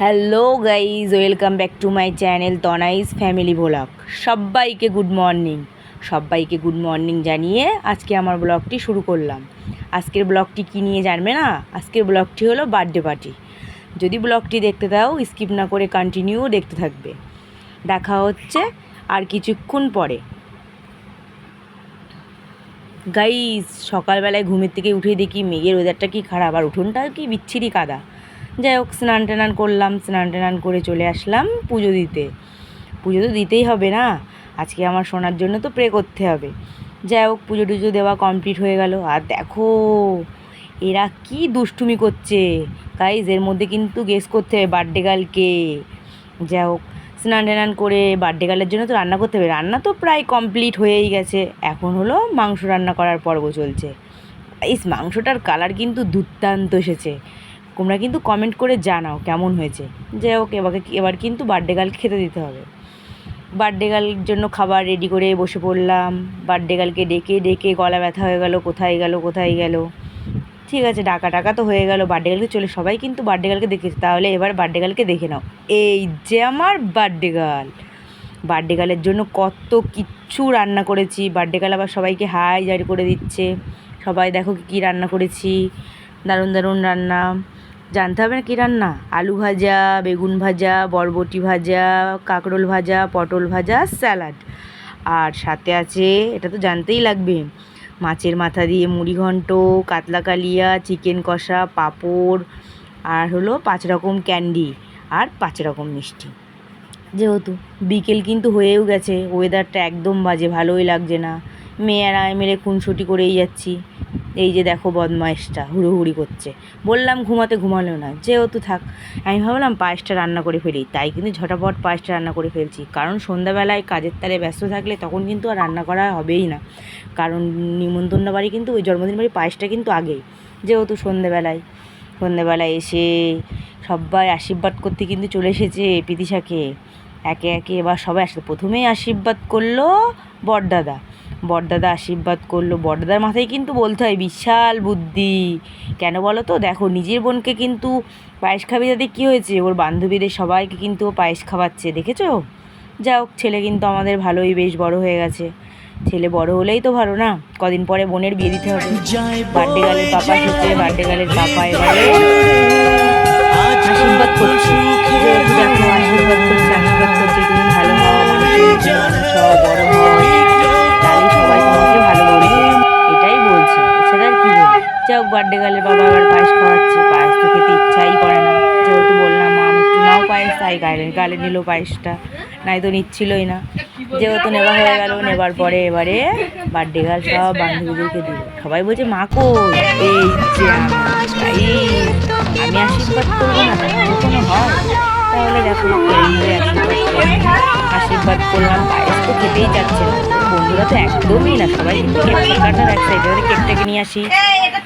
Hello guys, welcome back to my channel Tanaiz family vlog সবাইকে good morning. সবাইকে good morning জানিয়ে আজকে আমার ব্লগটি শুরু করলাম। আজকের ব্লগটি কী নিয়ে জানবে না? আজকের ব্লগটি হলো বার্থডে পার্টি। যদি ব্লগটি দেখতে দাও, স্কিপ না করে কন্টিনিউ দেখতে থাকবে। দেখা হচ্ছে আর কিছুক্ষণ পরে। গাইজ, সকালবেলায় ঘুমের থেকে উঠে দেখি মেঘের ওয়েদারটা কি খারাপ, আর উঠোনটা কি বিচ্ছিরি কাদা। যাই হোক, স্নান টানান করলাম, স্নান টানান করে চলে আসলাম পুজো দিতে। পুজো তো দিতেই হবে না, আজকে আমার শোনার জন্য তো প্রে করতে হবে। যাই হোক, পুজো টুজো দেওয়া কমপ্লিট হয়ে গেল। আর দেখো, এরা কি দুষ্টুমি করছে। গাইজ এর মধ্যে কিন্তু গেস করতে হবে বার্থডে গার্লকে যাই হোক, স্নান টানান করে বার্থডে গার্লের জন্য তো রান্না করতে হবে। রান্না তো প্রায় কমপ্লিট হয়েই গেছে। এখন হলো মাংস রান্না করার পর্ব চলছে। এই মাংসটার কালার কিন্তু দুর্দান্ত এসেছে। তোমরা কিন্তু কমেন্ট করে জানাও কেমন হয়েছে। যাই হোক এবার এবার কিন্তু বার্থডে গার্ল খেতে দিতে হবে। বার্থডে গার্লের জন্য খাবার রেডি করে বসে পড়লাম। বার্থডে গার্লকে ডেকে ডেকে গলা ব্যথা হয়ে গেল, কোথায় গেল কোথায় গেল। ঠিক আছে, ডাকা টাকা তো হয়ে গেল বার্থডে গার্লকে চলে, সবাই কিন্তু বার্থডে গার্লকে দেখেছে। তাহলে এবার বার্থডে গার্লকে দেখে নাও। এই যে আমার বার্থডে গার্ল বার্থডে গার্লের জন্য কত কিচ্ছু রান্না করেছি। বার্থডে গার্ল আবার সবাইকে হাই জারি করে দিচ্ছে। সবাই দেখো কী রান্না করেছি। দারুণ দারুণ রান্না। জানতে হবে না কী রান্না? আলু ভাজা, বেগুন ভাজা, বরবটি ভাজা, কাঁকরোল ভাজা, পটল ভাজা, স্যালাড। আর সাথে আছে, এটা তো জানতেই লাগবে, মাছের মাথা দিয়ে মুড়ি ঘন্ট, কাতলা কালিয়া, চিকেন কষা, পাঁপড়, আর হলো পাঁচ রকম ক্যান্ডি আর পাঁচ রকম মিষ্টি। যেহেতু বিকেল কিন্তু হয়েও গেছে ওয়েদারটা একদম বাজে, ভালোই লাগছে না। মেয়ে আর আমি মিলে খুনসুটি করেই যাচ্ছি। এই যে দেখো বদমাইশটা হুড়োহুড়ি করছে। বললাম ঘুমাতে ঘুমালো না যেহেতু থাক। আমি ভাবলাম পায়েসটা রান্না করে ফেলি, তাই কিন্তু ঝটাপট পায়েসটা রান্না করে ফেলছি। কারণ সন্ধ্যাবেলায় কাজের তালে ব্যস্ত থাকলে তখন কিন্তু আর রান্না করা হবেই না। কারণ নিমন্ত্রণ বাড়ি কিন্তু ওই জন্মদিন বাড়ি পায়েসটা কিন্তু আগেই। যেহেতু সন্ধ্যেবেলায় সন্ধ্যেবেলায় এসে সবাই আশীর্বাদ করতে কিন্তু চলে এসেছে পিতিশাকে। একে একে এবার সবাই আসলে প্রথমেই আশীর্বাদ করল বরদাদা বড়দাদা আশীর্বাদ করল। বড়দাদার মাথায় কিন্তু বলতে হয় বিশাল বুদ্ধি। কেন বলো তো? দেখো নিজের বোনকে কিন্তু পায়েস খাবি তাতে কী হয়েছে? ওর বান্ধবীদের সবাইকে কিন্তু ও পায়েস খাওয়াচ্ছে দেখেছ? যা হোক ছেলে কিন্তু আমাদের ভালোই বেশ বড় হয়ে গেছে। ছেলে বড় হলেই তো ভালো না? কদিন পরে বোনের বিয়ে দিতে হবে। বার্থডে গালের পাপা এসেছে বার্থডে গালের পাপা এবারে আশীর্বাদ করছে। আশীর্বাদ হও বড় তাহলে সবাই তোমাকে ভালো বলবে এটাই বলছে এছাড়া আর কি বলবে যাই বার্থডে গালের বাবা আবার পায়েস খাওয়াচ্ছে পায়েস তো খেতে ইচ্ছাই করে না যেহেতু বললাম মা আমি একটু নাও পায়েস তাই গালে গালে নিল পায়েসটা নাই তো নিচ্ছিলই না যেহেতু নেওয়া হয়ে গেল নেবার পরে এবারে বার্থডে গার্ল সব বান্ধবীদেরকে দিল সবাই বলছে মা কো এই আমি আশীর্বাদ করব না কোনো হয় তাহলে দেখো আশীর্বাদ করলাম। পায়েস তো খেতেই যাচ্ছে বন্ধুরা তো একদমই না, সবাই কিন্তু কেক কাটার এক সাইডে কেকটাকে নিয়ে আসি।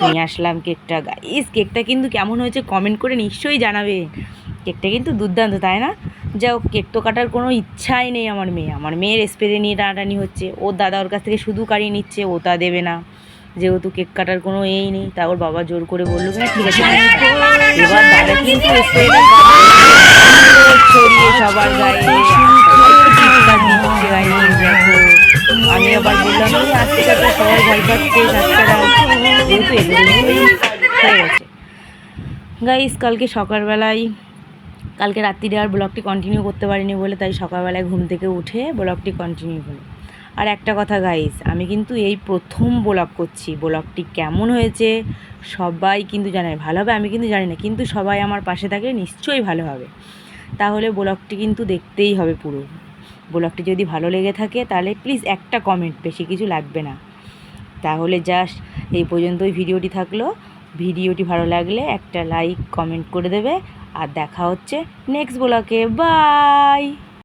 নিয়ে আসলাম কেকটা গাইস কেকটা কিন্তু কেমন হয়েছে কমেন্ট করে নিশ্চয়ই জানাবে। কেকটা কিন্তু দুর্দান্ত, তাই না? যাও কেক তো কাটার কোনো ইচ্ছাই নেই আমার মেয়ে। আমার মেয়ের স্প্রে নিয়ে টানাটানি হচ্ছে। ওর দাদা ওর কাছ থেকে শুধু কাটিয়ে নিচ্ছে, ও তা দেবে না। যেহেতু কেক কাটার কোনো এই নেই, তা ওর বাবা জোর করে বলল কিনা ঠিক আছে এবার দাদা সবার গায়ে। আমি আবার বললাম "এই আজকে সবাই ভয় পাচ্ছে গাইস কালকে সকালবেলায়, কালকে রাত্রিরে আর ব্লগটি কন্টিনিউ করতে পারিনি বলে, তাই সকালবেলায় ঘুম থেকে উঠে ব্লগটি কন্টিনিউ করি। আর একটা কথা গাইস আমি কিন্তু এই প্রথম ব্লগ করছি। ব্লগটি কেমন হয়েছে, সবাই কিন্তু জানে। ভালো হবে আমি কিন্তু জানি না, কিন্তু সবাই আমার পাশে থাকলে নিশ্চয়ই ভালো হবে। তাহলে ব্লগটি কিন্তু দেখতেই হবে পুরো। ব্লগটি যদি ভালো লেগে থাকে, তাহলে প্লিজ একটা কমেন্ট বেশি কিছু লাগবে না। তাহলে জাস্ট এই পর্যন্তই ভিডিওটি থাকল। ভিডিওটি ভালো লাগলে একটা লাইক কমেন্ট করে দেবে। আর দেখা হচ্ছে নেক্সট ব্লকে বাই